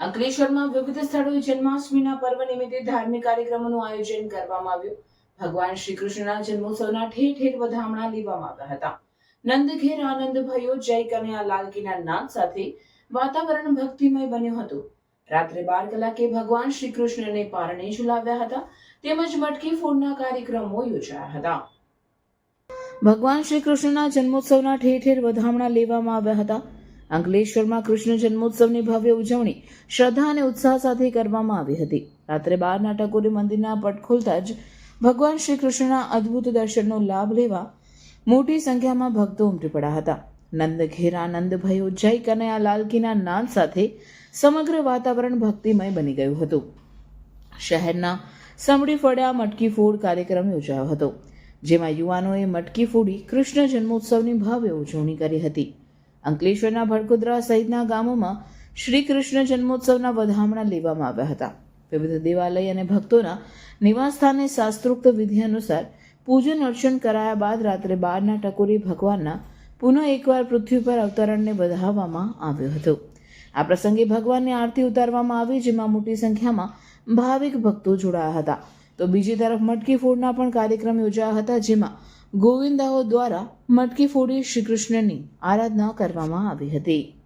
અંકલેશ્વરમાં વિવિધ સ્થળોએ જન્માષ્ટમીના પર્વ નિમિત્તે ધાર્મિક કાર્યક્રમોનું આયોજન કરવામાં આવ્યું. ભગવાન શ્રી કૃષ્ણના જન્મોત્સવના ઠેર ઠેર વધામણા લેવામાં આવ્યા હતા. નંદઘેર આનંદ જય કનૈયા લાલકીના નાદ સાથે વાતાવરણ ભક્તિમય બન્યું હતું. રાત્રે બાર કલાકે ભગવાન શ્રી કૃષ્ણને પારણે ઝુલાવ્યા હતા તેમજ મટકી ફોડના કાર્યક્રમો યોજાયા હતા. ભગવાન શ્રી કૃષ્ણના જન્મોત્સવના ઠેર ઠેર વધામણા લેવામાં આવ્યા હતા. અંકલેશ્વરમાં કૃષ્ણ જન્મોત્સવની ભવ્ય ઉજવણી શ્રદ્ધા અને ઉત્સાહ સાથે કરવામાં આવી હતી. રાત્રે બારના ટકોરી મંદિરના પટ ખોલતા જ ભગવાન શ્રી કૃષ્ણના અદ્ભુત દર્શનનો લાભ લેવા મોટી સંખ્યામાં ભક્તો ઉમટી પડ્યા હતા. નંદ ઘેરા, નંદ ભયો, જય કનૈયા લાલકીના નાદ સાથે સમગ્ર વાતાવરણ ભક્તિમય બની ગયું હતું. શહેરના સમડી ફળ્યા મટકી ફોડ કાર્યક્રમ યોજાયો હતો, જેમાં યુવાનોએ મટકી ફોડી કૃષ્ણ જન્મોત્સવની ભવ્ય ઉજવણી કરી હતી. અંકલેશ્વરના ભડકુદરા સહિતના ગામોમાં શ્રી કૃષ્ણ જન્મોત્સવના વધામણા લેવામાં આવ્યા હતા. વિવિધ દેવાલય અને ભક્તોના નિવાસસ્થાને શાસ્ત્રોક્ત વિધિ અનુસાર પૂજન અર્ચન કરાયા બાદ રાત્રે બારના ટકોરી ભગવાનના પુનઃ એકવાર પૃથ્વી પર અવતરણને વધાવવામાં આવ્યો હતો. આ પ્રસંગે ભગવાનની આરતી ઉતારવામાં આવી, જેમાં મોટી સંખ્યામાં ભાવિક ભક્તો જોડાયા હતા. તો બીજી તરફ મટકી ફોડના પણ કાર્યક્રમ યોજાયા હતા, જેમાં ગોવિંદાઓ દ્વારા મટકી ફોડી શ્રીકૃષ્ણની આરાધના કરવામાં આવી હતી.